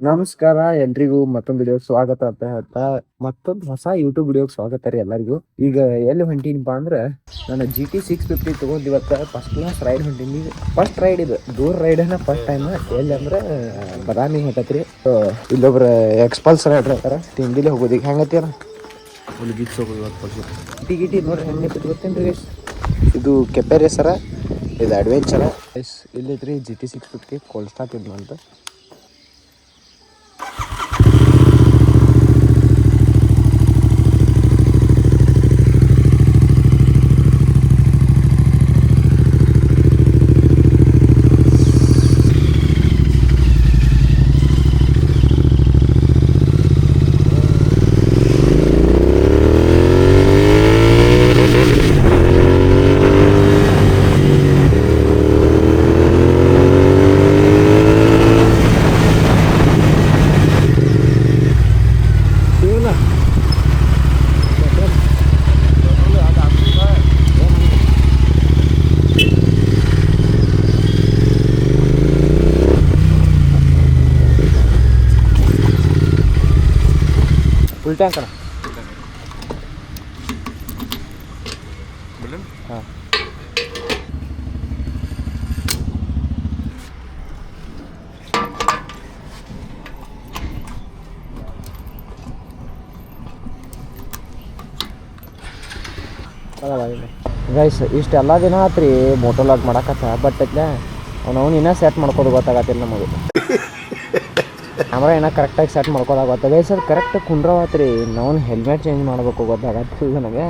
ನಮಸ್ಕಾರ ಎಲ್ರಿಗೂ ಮತ್ತೊಂದು ವಿಡಿಯೋ ಸ್ವಾಗತ ಅಂತ ಹೇಳ್ತಾ ಮತ್ತೊಂದು ಹೊಸ ಯೂಟ್ಯೂಬ್ ವಿಡಿಯೋಗೆ ಸ್ವಾಗತ ರೀ ಎಲ್ಲರಿಗೂ. ಈಗ ಎಲ್ಲಿ ಹೊಂಟೀನಿಪ್ಪ ಅಂದ್ರೆ ನಾನು ಜಿ ಟಿ ಸಿಕ್ಸ್ ಫಿಫ್ಟಿ ತೊಗೊಂಡು ಇವತ್ತು ಫಸ್ಟ್ ಕ್ಲಾಸ್ ರೈಡ್ ಹೊಂಟೀನಿ. ಫಸ್ಟ್ ರೈಡ್ ಇದು. ದೂರ ರೈಡನ್ನ ಫಸ್ಟ್ ಟೈಮ್ ಎಲ್ಲಿ ಅಂದ್ರೆ ಬದಾಮಿ ಹೊಂಟತ್ರಿ ಇಲ್ಲೊಬ್ರು ಎಕ್ಸ್ಪಲ್ಸ್ ರೈಡ್ರ್ ಅಂತಾರ ತಿಂಡಿಲಿ ಹೋಗೋದು ಈಗ ಹೆಂಗತ್ತೀರ ಗಿ ಟಿ ಗಿಟಿ ನೋಡಿ ಹೆಂಗೆ ಗೊತ್ತೇನ್ರಿ guys? ಇದು ಕೆಪೆ ಸರ ಇದು adventure ಇಲ್ಲೈತ್ರಿ G T six fifty cold start ಇದು ಅಂತ ಇವನ ಫುಲ್ ಟ್ಯಾಂಕ್ ಅಣ್ಣ ಹಾಂ ಗೈಸ್ ಇಷ್ಟೆಲ್ಲ ದಿನ ಆತ್ರಿ ಮೋಟೋ ಲಾಗ್ ಮಾಡಕತ್ತ ಬಟ್ ಅವ್ನು ಇನ್ನೂ ಸೆಟ್ ಮಾಡ್ಕೋದು ಗೊತ್ತಾಗತ್ತಿಲ್ಲ ನಮಗೆ. ಕ್ಯಾಮ್ರಾ ಏನೋ ಕರೆಕ್ಟಾಗಿ ಸೆಟ್ ಮಾಡ್ಕೋದಾಗತ್ತ ಗೈಸ್ ಕರೆಕ್ಟ್ ಕುಂಡ್ರವಾತ್ರಿ ನಾವು ಹೆಲ್ಮೆಟ್ ಚೇಂಜ್ ಮಾಡಬೇಕು ಗೊತ್ತಾಗತ್ತೆ ನನಗೆ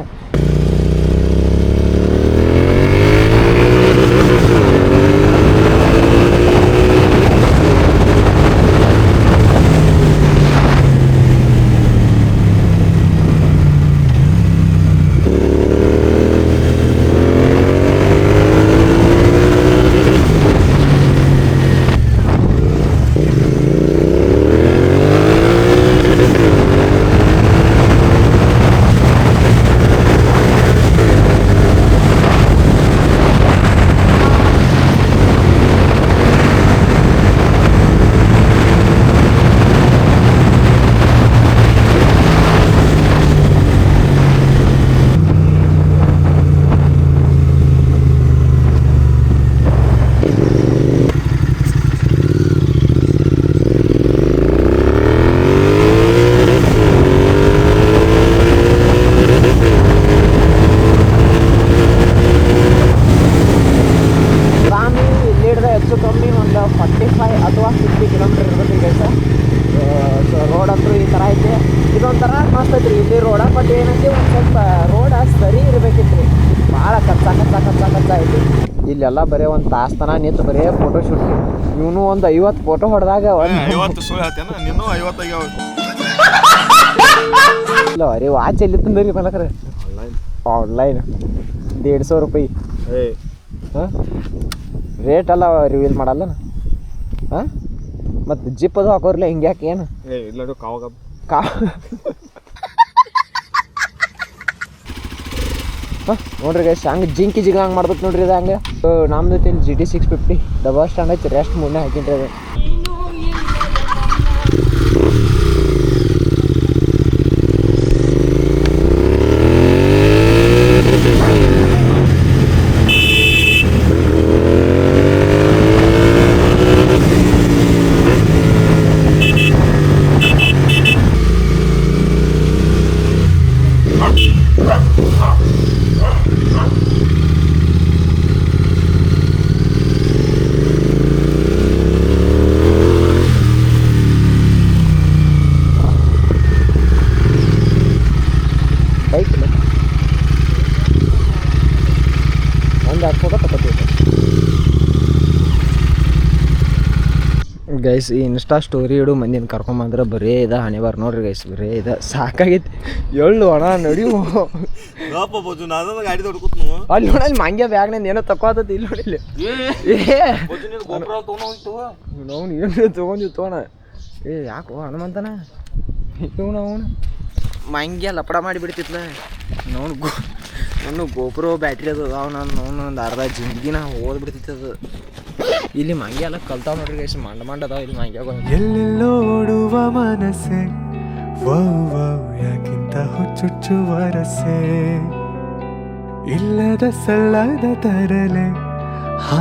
ರಾಮಿ ಇಲ್ಲಿಡ್ದ ಹೆಚ್ಚು ಕಮ್ಮಿ ಒಂದು ಫಾರ್ಟಿ ಫೈ ಅಥವಾ ಫಿಫ್ಟಿ ಕಿಲೋಮೀಟರ್ ಇರ್ಬೇಕು ಸರ್ ಸೊ ರೋಡ್ ಅಂತೂ ಈ ಥರ ಐತೆ. ಇದೊಂಥರ ಮಸ್ತ್ ಐತ್ರಿ ಇಲ್ಲಿ ರೋಡ ಬಟ್ ಏನೈತಿ ಒಂದು ಸ್ವಲ್ಪ ರೋಡ ಸರಿ ಇರ್ಬೇಕಿತ್ತು ರೀ ಭಾಳ ಕಚ್ಚ ಕಚ್ಚ ಕಚ್ಚ ಕಚ್ಚ ಐತಿ. ಇಲ್ಲೆಲ್ಲ ಬರೀ ಒಂದು ತಾಸ್ ತನ ನಿಂತು ಬರೀ ಫೋಟೋ ಶೂಟ್ ಇವನು ಒಂದು ಐವತ್ತು ಫೋಟೋ ಹೊಡೆದಾಗ ಇಲ್ಲ ರೀ ವಾಚ್ ಎಲ್ಲಿ ತಂದ್ರಿ ಮಲಕ್ರೆ ಆನ್ಲೈನ್ ದೇಡ್ ಸಾವಿರ ರೂಪಾಯಿ. ಹಾಂ? ರೇಟ್ ಎಲ್ಲ ರಿವೀಲ್ ಮಾಡಲ್ಲ? ಹಾಂ? ಮತ್ತು ಜಿಪ್ ಅದು ಹಾಕೋರ್ಲೆ ಹಿಂಗೆ ಯಾಕೆ ಏನು? ಇಲ್ಲ ಕಾವಾಗ. ಕಾ ಹಾಂ? ನೋಡ್ರಿ ಗೈಸ್ ಹಂಗೆ ಜಿಂಕಿ ಜಿಗ ಹಂಗೆ ಮಾಡ್ಬೇಕು ನೋಡ್ರಿ ಇದು ಹಂಗೆ. ನಮ್ದು G T six fifty double stand ಐತಿ ರೆಸ್ಟ್ ಮುಂದೆ ಹಾಕಿನ್ರಿ ಅದು ಬೈಕ್ ಒಂದು ಎರಡು ಫೋಟೋ ತಗೋತೀವಿ ಗೈಸ್ ಈ ಇನ್ಸ್ಟಾ ಸ್ಟೋರಿ ಇಡು ಮಂದಿನ ಕರ್ಕೊಂಬಂದ್ರೆ ಬರೇ ಇದ ಹಣೆ ಬಾರ್ ನೋಡ್ರಿ ಗೈಸ್ ಬರೇ ಇದ. ಸಾಕಾಗೈತಿ. ಎಳ್ಳು ಗಾಡಿ ತೊಡ್ಕೊತ್ನು ಅಲ್ಲಿ ನೋಡಿ ಅಲ್ಲಿ ಮಂಗ್ಯ ಬ್ಯಾಗ್ನಿಂದ ಏನೋ ತಕ್ಕೋತೈತಿ ಇಲ್ಲಿ ನೋಡಿ ಹೋಗ್ತು ನಾವು ಏನು ತೊಗೊಂಡಿವಿ ತೋಣ. ಏ ಯಾಕೋ ಹನುಮಂತನ? ಇವ್ನು ಅವನು. ಮಂಗ್ಯ ಲಪಡ ಮಾಡಿ ಬಿಡ್ತಿತ್ಲ ನೋನು ಗೋ ನಾನು ಗೋಪುರ ಬ್ಯಾಟ್ರಿ ಅದು ಅದಾವ ನಾನು ಒಂದು ಅರ್ಧ ಜಿಂದಗಿನ ಅದು. ಇಲ್ಲಿ ಮಂಗ್ಯ ಎಲ್ಲ ಕಲ್ತಾವ್ ನೋಡ್ರಿ ಗೈಸ್ ಮಂಡ ಮಂಡ ಅದಾವ ಇಲ್ಲಿ ಮಂಗ್ಯಾಗ ಎಲ್ಲೆಲ್ಲೋಡುವ ಮನಸ್ಸೆ ವಾವ್ ವಾವ್ ಯಾಕಿಂತ ಹುಚ್ಚುಚ್ಚುವ ವರಸೆ ಇಲ್ಲದ ಸಲ್ಲದ ತರಲೆ, ಹಾ,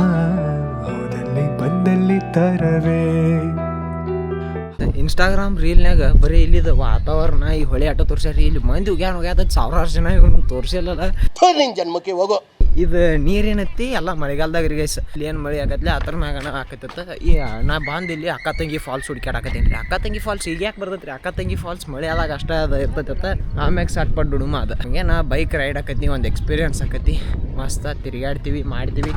ಹೋದಲ್ಲಿ ಬಂದಲ್ಲಿ ತರವೇ. ಇನ್ಸ್ಟಾಗ್ರಾಮ್ ರೀಲ್ನಾಗ ಬರೀ ಇಲ್ಲಿದ ವಾತಾವರಣ ಈ ಹೊಳೆ ಆಟ ತೋರಿಸ್ಯಾರಿ ಇಲ್ಲಿ ಮಂದಿ ಉಗ್ಯಾನ ಹೋಗ್ಯಾದ ಸಾವಿರಾರು ಜನ ಇವ್ನು ತೋರ್ಸಿಲ್ಲಲ್ಲ ಜನ್ಮಕ್ಕೆ ಹೋಗೋ. ಇದು ನೀರೇನತ್ತಿ ಎಲ್ಲ ಮಳೆಗಾಲದಾಗ ರೀ ಗೈಸ್ ಇಲ್ಲಿ ಏನು ಮಳೆ ಆಗತ್ಲೆ ಆ ಮ್ಯಾಗನ ಆಕತ್ತ ಈ ನಾ ಬಂದು ಇಲ್ಲಿ ಅಕ್ಕ ತಂಗಿ ಫಾಲ್ಸ್ ಹುಡ್ಕ್ಯಾಡಕತ್ತೀನಿ ರೀ. ಅಕ್ಕ ತಂಗಿ ಫಾಲ್ಸ್ ಈಗ ಯಾಕೆ ಬರ್ತೈತ್ರಿ ಅಕ್ಕ ತಂಗಿ ಫಾಲ್ಸ್ ಮಳೆ ಆದಾಗ ಅಷ್ಟೇ ಅದು ಇರ್ತೈತ ಆಮ್ಯಾಗ ಸಾಟ್ ಪಟ್ ಡುಡುಮ ಅದ ಹಂಗೆ ನಾ ಬೈಕ್ ರೈಡ್ ಆಕತ್ತಿ ಒಂದು ಎಕ್ಸ್ಪೀರಿಯನ್ಸ್ ಆಕತಿ ಮಸ್ತ ತಿರುಗಾಡ್ತೀವಿ ಮಾಡ್ತೀವಿ.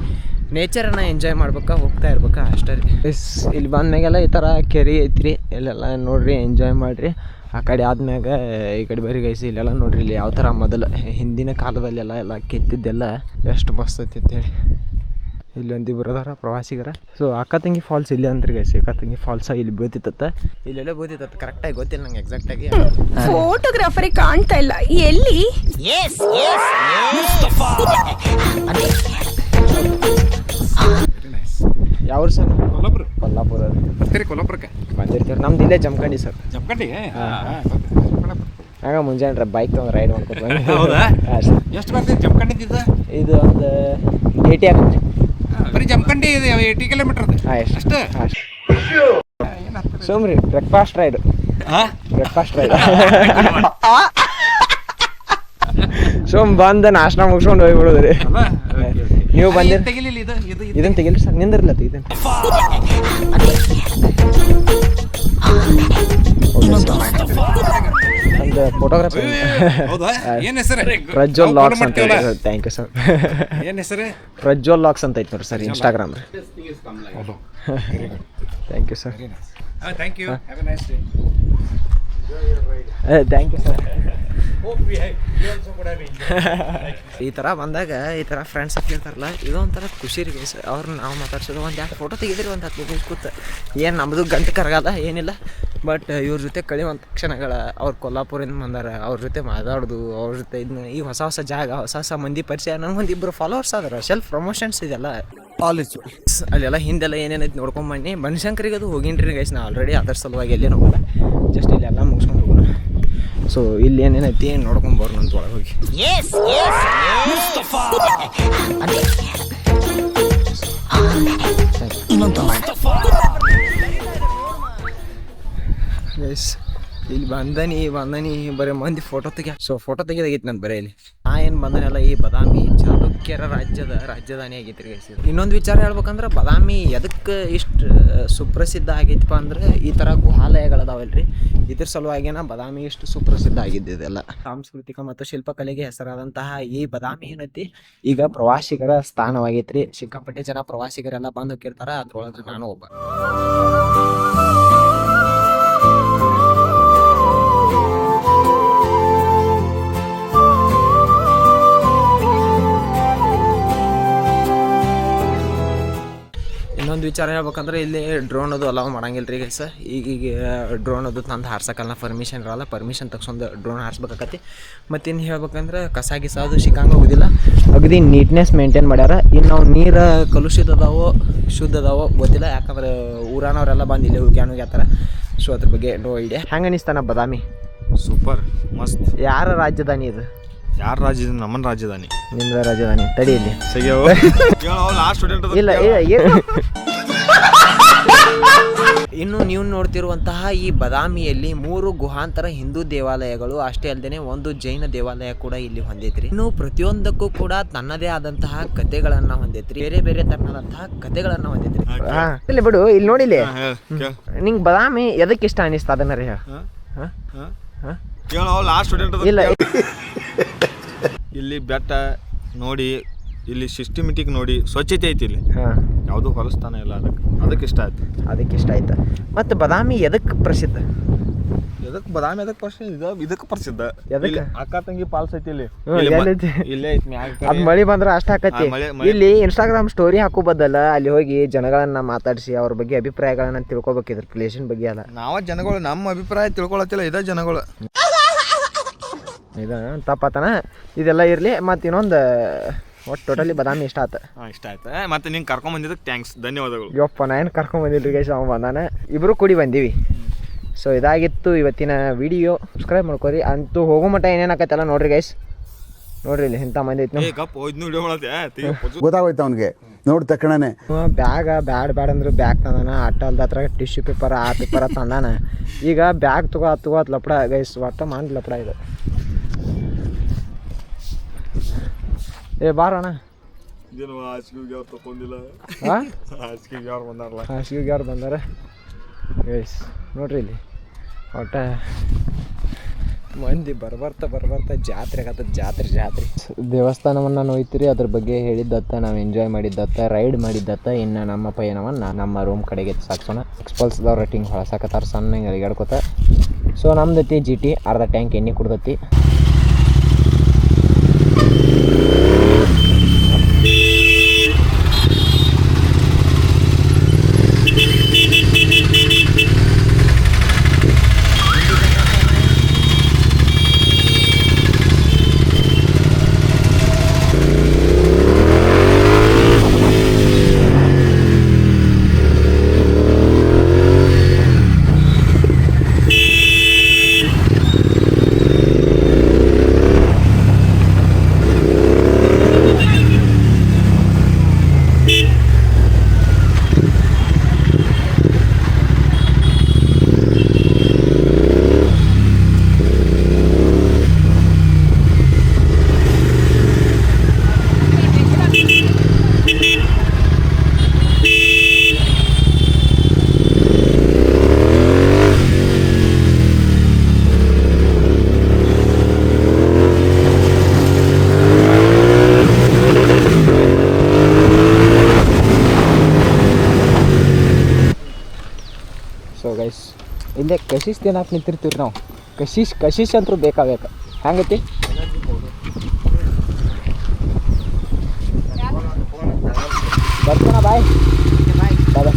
ನೇಚರನ್ನ ಎಂಜಾಯ್ ಮಾಡ್ಬೇಕಾ ಹೋಗ್ತಾ ಇರ್ಬೇಕಾ? ಅಷ್ಟೇ ರೀ. ಎಸ್ ಇಲ್ಲಿ ಬಂದ್ಮ್ಯಾಗೆಲ್ಲ ಈ ಥರ ಕೆರೆ ಐತ್ರಿ. ಇಲ್ಲೆಲ್ಲ ನೋಡ್ರಿ ಎಂಜಾಯ್ ಮಾಡಿರಿ. ಆ ಕಡೆ ಆದ್ಮ್ಯಾಗ ಈ ಕಡೆ ಬರೀ ಗೈಸಿ ಇಲ್ಲೆಲ್ಲ ನೋಡ್ರಿ ಇಲ್ಲಿ ಯಾವ ಥರ ಮೊದಲು ಹಿಂದಿನ ಕಾಲದಲ್ಲೆಲ್ಲ ಎಲ್ಲ ಕೆತ್ತಿದ್ದೆಲ್ಲ ಎಷ್ಟು ಮಸ್ತ್ ಐತಿ ಅಂತೇಳಿ ಇಲ್ಲಿ ಇಬ್ಬರು ಅದಾರ ಪ್ರವಾಸಿಗರ. ಸೊ ಅಕ್ಕ ತಂಗಿ ಫಾಲ್ಸ್ ಇಲ್ಲಿ ಅಂತ್ರಿ ಗೈಸಿ ಅಕ್ಕ ತಂಗಿ ಫಾಲ್ಸ ಇಲ್ಲಿ ಬೋತಿತ್ತ ಇಲ್ಲೆಲ್ಲ ಬೀಳ್ತಿತ್ತ ಕರೆಕ್ಟಾಗಿ ಗೊತ್ತಿಲ್ಲ ನಂಗೆ ಎಕ್ಸಾಕ್ಟಾಗಿ ಫೋಟೋಗ್ರಾಫರಿ ಕಾಣ್ತಾ ಇಲ್ಲ. ಎಲ್ಲಿ? ಯಾವ ಸರ್? ಕೊಲ್ಲಾಪುರ. ಕೊಲ್ಲಾಪುರ. ಬರ್ತೀರಿ ಕೊಲ್ಲಾಪುರಕ್ಕೆ? ಬಂದಿರ್ತೀವಿ ನಮ್ದು ಇಲ್ಲೇ ಜಮಖಂಡಿ ಸರ್. ಜಮಖಂಡಿಗೆ ಹಾಂ. ಮುಂಜಾನೆ ಬೈಕ್ ತೊಗೊಂಡು ರೈಡ್ ಮಾಡ್ಕೊಂಡು. ಹೌದಾ? ಎಷ್ಟು ಬರ್ತೀರಿ ಜಮಖಂಡಿದ್ದ ಇದು? ಒಂದು ಏಟಿ ಆಗುತ್ತೆ ಬರೀ ಜಮಖಂಡಿ ಏಯ್ಟಿ ಕಿಲೋಮೀಟರ್ ಅದು ಹಾಂ ಎಷ್ಟು? ಸುಮ್ರಿ ಬ್ರೇಕ್ಫಾಸ್ಟ್ ರೈಡ್ ಹಾಂ? ಬ್ರೇಕ್ಫಾಸ್ಟ್ ರೈಡ್ ಸುಮ್ ಬಂದು ನಾಷ್ಟ ಮುಗಿಸ್ಕೊಂಡು ಹೋಗ್ಬಿಡೋದ್ರಿ. ನೀವು ಬಂದಿರ. ತೆಗಿಲಿಲ್ಲ ಇದು ಇದು ಇದು. ಇದನ್ನ ತೆಗಿಲ್ರಿ ಸರ್ ನಿಂದಿರ್ಲ ಇದನ್ನ. ಒಂದು ಫೋಟೋಗ್ರಾಫಿ ಹೌದಾ? ಏನ್ ಹೆಸರು? ಪ್ರಜ್ವಲ್ ಲಾಕ್ಸ್ ಅಂತ ಥ್ಯಾಂಕ್ ಯು ಸರ್ ಏನ್ ಹೆಸರು? ಪ್ರಜ್ವಲ್ ಲಾಕ್ಸ್ ಅಂತ ಐತೆ ನೋಡ್ರಿ sir Instagram thank you sir thank you have a nice day thank you sir ಈ ಥರ ಬಂದಾಗ ಈ ಥರ ಫ್ರೆಂಡ್ಸ್ ಕೇಳ್ತಾರಲ್ಲ ಇದು ಒಂಥರ ಖುಷಿ ರೀ ಗೈಸ್ ಅವ್ರನ್ನ ನಾವು ಮಾತಾಡ್ಸೋದು. ಒಂದು ಎರಡು ಫೋಟೋ ತೆಗಿದ್ರಿ ಒಂದು ಹತ್ತು ನಿಮಿಷ ಕೂತ. ಏನು ನಮ್ಮದು ಗಂಟು ಕರಗಲ್ಲ ಏನಿಲ್ಲ. ಬಟ್ ಇವ್ರ ಜೊತೆ ಕಳಿವಂಥ ಕ್ಷಣಗಳ ಅವ್ರು ಕೊಲ್ಲಾಪುರಿಂದ ಬಂದಾರ ಅವ್ರ ಜೊತೆ ಮಾತಾಡೋದು ಅವ್ರ ಜೊತೆ ಇದನ್ನ ಈ ಹೊಸ ಹೊಸ ಜಾಗ ಹೊಸ ಹೊಸ ಮಂದಿ ಪರಿಚಯ ನನಗೊಂದು ಇಬ್ಬರು ಫಾಲೋವರ್ಸ್ ಆದ್ರೆ ಸೆಲ್ಫ್ ಪ್ರಮೋಷನ್ಸ್ ಇದೆಲ್ಲ. ಕಾಲೇಜು ಅಲ್ಲೆಲ್ಲ ಹಿಂದೆಲ್ಲ ಏನೇನೈತೆ ನೋಡ್ಕೊಂಬನ್ನಿ ಬನಶಂಕರಿಗೆ ಅದು ಹೋಗಿನ್ರಿ ಗೈಸ್ ನಾ ಆಲ್ರೆಡಿ ಅದರ ಸಲುವಾಗಿ ಎಲ್ಲೇ ಹೋಗಲ್ಲ ಜಸ್ಟ್ ಹೋಗೋಣ ಸೊ ಇಲ್ಲಿ ಏನೇನೈತಿ ನೋಡ್ಕೊಂಬರ್ನು ಅಂತ ಒಳಗೆ ಹೋಗಿ ಎಸ್ ಇಲ್ಲಿ ಬಂದನಿ ಬಂದನಿ ಬರೀ ಮಂದಿ ಫೋಟೋ ತೆಗಿ ಸೊ ಫೋಟೋ ತೆಗಿದಾಗೈತಿ ನಾನು ಬರೀ ಇಲ್ಲಿ. ನಾ ಏನು ಬಂದನೆಲ್ಲ ಈ ಬದಾಮಿ ಚಾಲುಕ್ಯರ ರಾಜ್ಯದ ರಾಜಧಾನಿ ಆಗೈತಿ ರೀ ಇನ್ನೊಂದು ವಿಚಾರ ಹೇಳ್ಬೇಕಂದ್ರೆ ಬದಾಮಿ ಎದಕ್ಕೆ ಇಷ್ಟು ಸುಪ್ರಸಿದ್ಧ ಆಗೈತಪ್ಪ ಅಂದ್ರೆ ಈ ಥರ ಗುಹಾಲಯಗಳದಾವಲ್ರಿ. ಇದ್ರ ಸಲುವಾಗಿನ ಬದಾಮಿ ಇಷ್ಟು ಸುಪ್ರಸಿದ್ಧ ಆಗಿದ್ದು ಇದೆಲ್ಲ. ಸಾಂಸ್ಕೃತಿಕ ಮತ್ತು ಶಿಲ್ಪಕಲೆಗೆ ಹೆಸರಾದಂತಹ ಈ ಬದಾಮಿ ಏನೈತಿ? ಈಗ ಪ್ರವಾಸಿಗರ ಸ್ಥಾನವಾಗೈತ್ರಿ. ಸಿಕ್ಕಾಪಟ್ಟೆ ಜನ ಪ್ರವಾಸಿಗರೆಲ್ಲ ಬಂದು ಹೋಗಿರ್ತಾರ. ಅದ್ರೊಳಗೆ ನಾನು ಒಬ್ಬ. ವಿಚಾರ ಹೇಳ್ಬೇಕಂದ್ರೆ ಇಲ್ಲಿ ಡ್ರೋನ್ ಅದು ಅಲೌ ಮಾಡಂಗಿಲ್ಲ ರೀ ಗೈಸ್ ಈಗೀಗ ಡ್ರೋನ್ ಅದು ತಂದು ಹಾರ್ಸಕ್ಕಲ್ಲ ಪರ್ಮಿಷನ್ ಇರಲ್ಲ ಪರ್ಮಿಷನ್ ತಗೊಂಡು ಡ್ರೋನ್ ಹಾರಿಸ್ಬೇಕಾಕತಿ ಮತ್ತು ಇನ್ನು ಹೇಳ್ಬೇಕಂದ್ರೆ ಕಸ ಗಿಸ ಅದು ಸಿಕ್ಕಂಗೆ ಹೋಗೋದಿಲ್ಲ. ಅಗದಿ ನೀಟ್ನೆಸ್ ಮೇಂಟೈನ್ ಮಾಡ್ಯಾರ. ಇನ್ನು ನಾವು ನೀರು ಕಲುಷಿತ ಅದಾವೋ ಶುದ್ಧ ಅದಾವೋ ಗೊತ್ತಿಲ್ಲ. ಯಾಕಂದ್ರೆ ಊರಾನವರೆಲ್ಲ ಬಂದು ಇಲ್ಲಿ ಉಗ್ಯಾನ ಹೋಗ್ಯಾತಾರ ಸೊ ಅದ್ರ ಬಗ್ಗೆ ನೋ ಐಡಿಯಾ ಹೆಂಗೆ ಅನಿಸ್ತಾನ ಬದಾಮಿ? ಸೂಪರ್ ಮಸ್ತ್. ಯಾರ ರಾಜಧಾನಿ ಇದು? ಯಾರ ರಾಜ್ಯದ ನಮ್ಮ ರಾಜಧಾನಿ ನಿಮ್ದ ರಾಜಧಾನಿ ತಡಿ ಇಲ್ಲಿ. ಇನ್ನು ನೀವು ನೋಡ್ತಿರುವಂತಹ ಈ ಬದಾಮಿಯಲ್ಲಿ ಮೂರು ಗುಹಾಂತರ ಹಿಂದೂ ದೇವಾಲಯಗಳು ಅಷ್ಟೇ ಅಲ್ಲದೆ ಒಂದು ಜೈನ ದೇವಾಲಯ ಕೂಡ ಇಲ್ಲಿ ಹೊಂದೈತ್ರಿ ಇನ್ನು ಪ್ರತಿಯೊಂದಕ್ಕೂ ಕೂಡ ತನ್ನದೇ ಆದಂತಹ ಕತೆಗಳನ್ನ ಹೊಂದೈತ್ರಿ ಬೇರೆ ಬೇರೆ ತರಹದಂತಹ ಕತೆಗಳನ್ನ ಹೊಂದೈತ್ರಿ ಇಲ್ಲಿ ಬಿಡು ಇಲ್ಲಿ ನೋಡಿಲ್ಲ ನಿಂಗ್ ಬದಾಮಿ ಎದಕ್ಕೆ ಇಷ್ಟ ಅನಿಸ್ತಾ ಅದನ್ನ ರೀ ಹಾ? ಹಾ? ಕೇಳೋ ಲಾಸ್ಟ್ ಸ್ಟೂಡೆಂಟ್ ಇಲ್ಲ. ಇಲ್ಲಿ ಬೆಟ್ಟ ನೋಡಿ ಇಲ್ಲಿ ಸಿಸ್ಟಮೆಟಿಕ್ ನೋಡಿ ಸ್ವಚ್ಛತೆ ಐತಿ ಇಲ್ಲಿ. ಹಾ. ಯಾವುದು ಹೊಲಸ್ತಾನ ಇಲ್ಲ ಅದಕ್ಕೆ. ಅದಕ್ಕೆ ಇಷ್ಟ ಆಯ್ತು. ಅದಕ್ಕೆ ಇಷ್ಟ ಆಯ್ತು? ಮತ್ತು ಬದಾಮಿ ಎದಕ್ಕೆ ಪ್ರಸಿದ್ಧ? ಎದಕ್ಕೆ ಬದಾಮಿ ಎದಕ್ಕೆ ಪ್ರಸಿದ್ಧ? ಇದು ಇದಕ್ಕೆ ಪ್ರಸಿದ್ಧ. ಎದಕ್ಕೆ? ಇಲ್ಲಿ ಅಕ್ಕ ತಂಗಿ ಪಾಲ್ಸ್ ಐತಿ ಇಲ್ಲಿ. ಹ್ಮ್, ಇಲ್ಲಿ ಮ- ಎಲ್ಲೈತಿ? ಇಲ್ಲೇ ಐತಿ ಮ್ಯಾಗ. ಮಳಿ ಬಂದ್ರೆ ಅಷ್ಟ ಹಾಕತಿ ಆ, ಮಳೆ- ಮಳೆ- ಇಲ್ಲಿ ಇನ್ಸ್ಟಾಗ್ರಾಮ್ ಸ್ಟೋರಿ ಹಾಕೋ ಬದಲ ಅಲ್ಲಿ ಹೋಗಿ ಜನಗಳನ್ನ ಮಾತಾಡಿಸಿ ಅವ್ರ ಬಗ್ಗೆ ಅಭಿಪ್ರಾಯಗಳನ್ನ ತಿಳ್ಕೊಬೇಕಿದ್ರ ಪ್ಲೇಸಿನ ಬಗ್ಗೆ ಅಲ್ಲ. ನಾವ ಜನಗಳು ನಮ್ಮ ಅಭಿಪ್ರಾಯ ತಿಳ್ಕೊಳತ್ತಿಲ್ಲ ಇದ ಜನಗಳು. ಇದು ತಪ್ಪತನ? ಇದೆಲ್ಲ ಇರಲಿ ಮತ್ತು ಇನ್ನೊಂದು ಒಟ್ಟು ಟೋಟಲಿ ಬದಾಮಿ ಇಷ್ಟ ಆಯ್ತು ಹಾಂ ಇಷ್ಟ ಆಯ್ತು. ಮತ್ತೆ ನಿಂಗೆ ಕರ್ಕೊಂಬಂದಿದ್ದಕ್ಕೆ ಥ್ಯಾಂಕ್ಸ್ ಧನ್ಯವಾದಗಳು. ಯಪ್ಪ ನಾ ಏನು ಕರ್ಕೊಂಡ್ ಬಂದಿಲ್ಲ ಗೈಸ್ ಅವ ಬಂದಾನೆ? ಇಬ್ಬರು ಕೂಡಿ ಬಂದೀವಿ. ಸೊ ಇದಾಗಿತ್ತು ಇವತ್ತಿನ ವಿಡಿಯೋ ಸಬ್ಸ್ಕ್ರೈಬ್ ಮಾಡ್ಕೋರಿ. ಅಂತೂ ಹೋಗೋ ಮಟ್ಟ ಏನೇನಾಕತ್ತಲ್ಲ ನೋಡ್ರಿ ಗೈಸ್. ನೋಡ್ರಿ ಇಲ್ಲಿ ಇಂಥ ಮಂದಿ ಐತಿ ಗೊತ್ತಾಗೋಯ್ತು ಅವನಿಗೆ. ನೋಡಿ ತಕ್ಷಣನೇ. ಬ್ಯಾಗ ಬ್ಯಾಡ್ ಬ್ಯಾಡ್ ಅಂದ್ರೆ ಬ್ಯಾಗ್ ತಂದಾನ. ಅಟ್ಟಲ್ದ ಹತ್ರ ಟಿಶ್ಯೂ ಪೇಪರ್ ಆ ಪೇಪರ ತಂದಾನ. ಈಗ ಬ್ಯಾಗ್ ತಗೋ ತಗೋ ಲಪಡ ಗೈಸ್. ಒಟ್ಟ ಮಾಡ್ ಲಪಡ ಇದು. ಏ ಬಾರೋಣ ಇದೇನು ಹಾಸಿಗೆ ಅವ್ರು ತಗೊಂಡಿಲ್ಲ ಹಾಂ ಹಾಸಿಗೆ ಅವ್ರು ಬಂದಾರಲ್ಲ? ಹಾಸಿಗೆ ಯಾರು ಬಂದಾರ? ಗೈಸ್ ನೋಡ್ರಿ ಇಲ್ಲಿ. ಒಟ್ಟ ಮಂದಿ ಬರ್ಬರ್ತಾ ಬರ್ಬರ್ತಾ ಜಾತ್ರೆ ಆಗತ್ತ ಜಾತ್ರೆ ಜಾತ್ರೆ. ದೇವಸ್ಥಾನವನ್ನು ನೋಯ್ತಿರಿ ಅದ್ರ ಬಗ್ಗೆ ಹೇಳಿದ್ದತ್ತ ನಾವು ಎಂಜಾಯ್ ಮಾಡಿದ್ದತ್ತ ರೈಡ್ ಮಾಡಿದ್ದತ್ತ ಇನ್ನು ನಮ್ಮ ಪಯಣವನ್ನು ನಮ್ಮ ರೂಮ್ ಕಡೆಗೆ ಸಾಕ್ಸೋಣ. ಎಕ್ಸ್ಪಲ್ಸ್ದವ್ರ ರೇಟಿಂಗ್ ಹೊಳಸಾಕತ್ತಾರ ಸಣ್ಣ ಎಳ್ಗಾಡ್ಕೋತ ಸೊ ನಮ್ದೈತಿ ಜಿ ಟಿ ಅರ್ಧ ಟ್ಯಾಂಕ್ ಎಣ್ಣೆ ಕುಡ್ದೈತಿ. ಕಶಿಶ್ ತಿನ್ನಕ್ಕೆ ನಿಂತಿರ್ತೀವಿ ನಾವು. ಕಶಿಶ್ ಕಶಿಶ್ ಅಂತೂ ಬೇಕಾಗಬೇಕು. ಹ್ಯಾಂಗೈತಿ ಬರ್ತಾನ ಬಾಯ್ ಬಾಯ್ ಬಾಯ್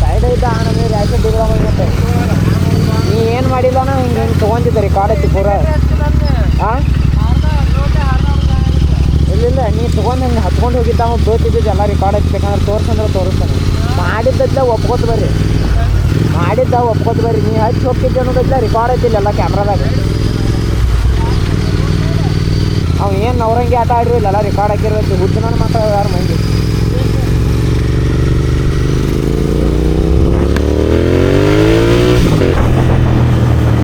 ಸೈಡ್ ಐತ ನಮಗೆ ಯಾಕೆ ಬಿಡ್ದಂಗೆ ನೀ ಏನು ಮಾಡಿಲ್ಲ ನಾ ಹಿಂಗೆ ಹಿಂಗೆ ತೊಗೊಂಡಿದ್ದೆ ರೆಕಾರ್ಡ್ ಐತಿ ಪೂರ ಹಾಂ ಇಲ್ಲ ನೀ ತೊಗೊಂಡು ಹಿಂಗೆ ಹತ್ಕೊಂಡು ಹೋಗಿದ್ದ ಅವ್ನು ಎಲ್ಲ ರೆಕಾರ್ಡ್ ಹಚ್ಬೇಕಂದ್ರೆ ಬೇಕಂದ್ರೆ ತೋರ್ಸಂದ್ರೆ ತೋರಿಸ್ತಾನೆ ಮಾಡಿದ್ದಲ್ಲ ಒಪ್ಕೋತ ಬರ್ರಿ. ಮಾಡಿದ್ದ ಒಪ್ಕೋತ ಬರ್ರಿ. ನೀ ಹಚ್ಚಿ ಹೋಗ್ತಿದ್ದೆ ಅನ್ನೋದಿಲ್ಲ ರೆಕಾರ್ಡ್ ಐತಿಲ್ಲ ಎಲ್ಲ ಕ್ಯಾಮ್ರಾದಾಗ ಅವ್ ಏನು ನವರಂಗಿ ಆಟ ಆಡಿರಲಿಲ್ಲ ಎಲ್ಲ ರೆಕಾರ್ಡ್ ಹಾಕಿರೋದು ನಾನು ಮಾತ್ರ ಯಾರು ಮಂದಿ